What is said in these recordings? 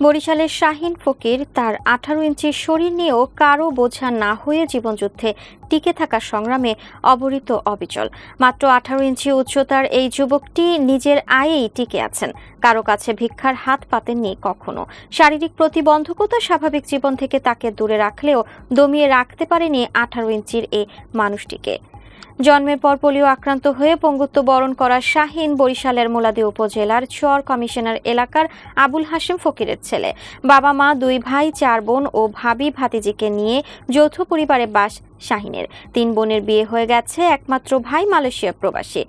বরিশালের শাহিন ফকির তার আঠারো ইঞ্চি শরীর নিয়েও কারও বোঝা না হয়ে জীবনযুদ্ধে টিকে থাকার সংগ্রামে অবরিত অবিচল। মাত্র আঠারো ইঞ্চি উচ্চতার এই যুবকটি নিজের আয়েই টিকে আছেন। কারও কাছে ভিক্ষার হাত পাতেননি কখনো। শারীরিক প্রতিবন্ধকতা স্বাভাবিক জীবন থেকে তাকে দূরে রাখলেও দমিয়ে রাখতে পারেনি আঠারো ইঞ্চির এই মানুষটিকে। জন্মের পর পোলিও আক্রান্ত হয়ে পঙ্গুত্ব বরণ করা শাহিন বরিশালের মোলাদি উপজেলার চর কমিশনার এলাকার আবুল হাসিম ফকিরের ছেলে। বাবা মা, দুই ভাই, চার বোন ও ভাবি ভাতিজিকে নিয়ে যৌথ পরিবারে বাস শাহিনের। তিন বোনের বিয়ে হয়ে গেছে একমাত্র ভাই মালয়েশিয়া প্রবাসী।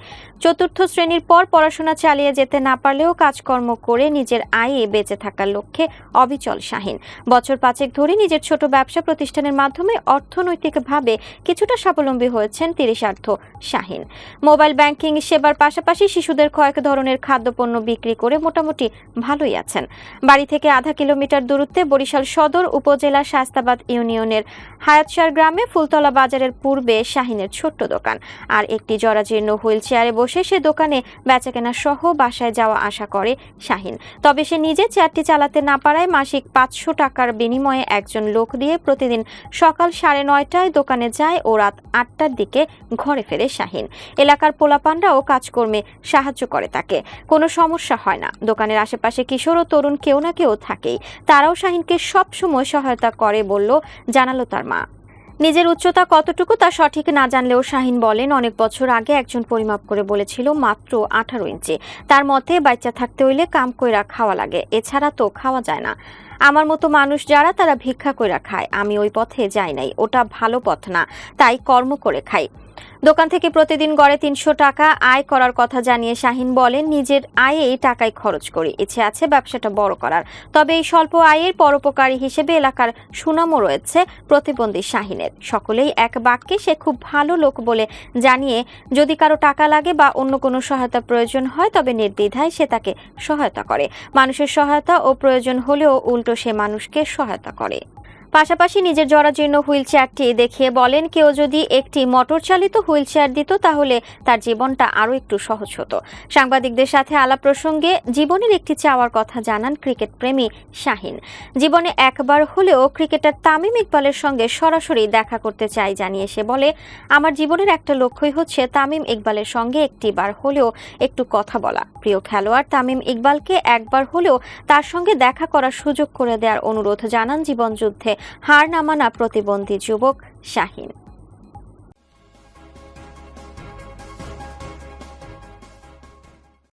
চতুর্থ শ্রেণির পর পড়াশোনা চালিয়ে যেতে না পারলেও কাজকর্ম করে নিজের আয়ে বেঁচে থাকার লক্ষ্যে অবিচল শাহিন। বছর পাঁচেক ধরে নিজের ছোট ব্যবসা প্রতিষ্ঠানের মাধ্যমে অর্থনৈতিকভাবে কিছুটা স্বাবলম্বী হয়েছেন তিরিশার্থ শাহিন। মোবাইল ব্যাংকিং সেবার পাশাপাশি শিশুদের কয়েক ধরনের খাদ্যপণ্য বিক্রি করে মোটামুটি ভালোই আছেন। বাড়ি থেকে আধা কিলোমিটার দূরত্বে বরিশাল সদর উপজেলা শাস্তাবাদ ইউনিয়নের হায়াতসার গ্রামে ফুলতলা বাজারের পূর্বে শাহিনের ছোট্ট দোকান। আর একটি জরাজীর্ণ হুইল চেয়ারে বসে সে দোকানে বেচাকেনা সহ বাসায় যাওয়া আশা করে শাহিন। তবে সে নিজে চেয়ারটি চালাতে না পারায় মাসিক পাঁচশো টাকার বিনিময়ে একজন লোক দিয়ে প্রতিদিন সকাল সাড়ে নয়টায় দোকানে যায় ও রাত আটটার দিকে ঘরে ফেরে শাহিন। এলাকার পোলাপানরাও কাজকর্মে সাহায্য করে তাকে। কোনো সমস্যা হয় না। দোকানের আশেপাশে কিশোর ও তরুণ কেউ না কেউ থাকেই। তারাও শাহিনকে সব সময় সহায়তা করে বলল, জানালো তার মা। নিজের উচ্চতা কতটুকু তা সঠিক না জানলেও শাহিন বলেন, অনেক বছর আগে একজন পরিমাপ করে বলেছিল মাত্র আঠারো ইঞ্চি। তার মতে, বাচ্চা থাকতে হইলে কাম কইরা খাওয়া লাগে, এছাড়া তো খাওয়া যায় না। আমার মতো মানুষ যারা, তারা ভিক্ষা কইরা খায়। আমি ওই পথে যাই নাই, ওটা ভালো পথ না, তাই কর্ম করে খাই। দোকান থেকে প্রতিদিন গড়ে তিনশো টাকা আয় করার কথা জানিয়ে শাহিন বলেন, নিজের আয়ে এই টাকায় খরচ করি। ইচ্ছে আছে ব্যবসাটা বড় করার। তবে এই স্বল্প আয়ের পরোপকারী হিসেবে এলাকার সুনামও রয়েছে প্রতিবন্ধী শাহিনের। সকলেই এক বাক্যে সে খুব ভালো লোক বলে জানিয়ে, যদি কারও টাকা লাগে বা অন্য কোনো সহায়তা প্রয়োজন হয়, তবে নির্দ্বিধায় সে তাকে সহায়তা করে। মানুষের সহায়তা ও প্রয়োজন হলেও উল্টো সে মানুষকে সহায়তা করে। পাশাপাশি নিজের জরাজীর্ণ হুইল চেয়ারটি দেখিয়ে বলেন, কেউ যদি একটি মোটর চালিত হুইল চেয়ার দিত তাহলে তার জীবনটা আরও একটু সহজ হতো। সাংবাদিকদের সাথে আলাপ প্রসঙ্গে জীবনের একটি চাওয়ার কথা জানান ক্রিকেট প্রেমী শাহিন। জীবনে একবার হলেও ক্রিকেটার তামিম ইকবালের সঙ্গে সরাসরি দেখা করতে চাই জানিয়ে সে বলে, আমার জীবনের একটা লক্ষ্যই হচ্ছে তামিম ইকবালের সঙ্গে একটিবার হলেও একটু কথা বলা। প্রিয় খেলোয়াড় তামিম ইকবালকে একবার হলেও তার সঙ্গে দেখা করার সুযোগ করে দেওয়ার অনুরোধ জানান জীবনযুদ্ধে হার না মানা প্রতিবন্ধী যুবক শাহিন।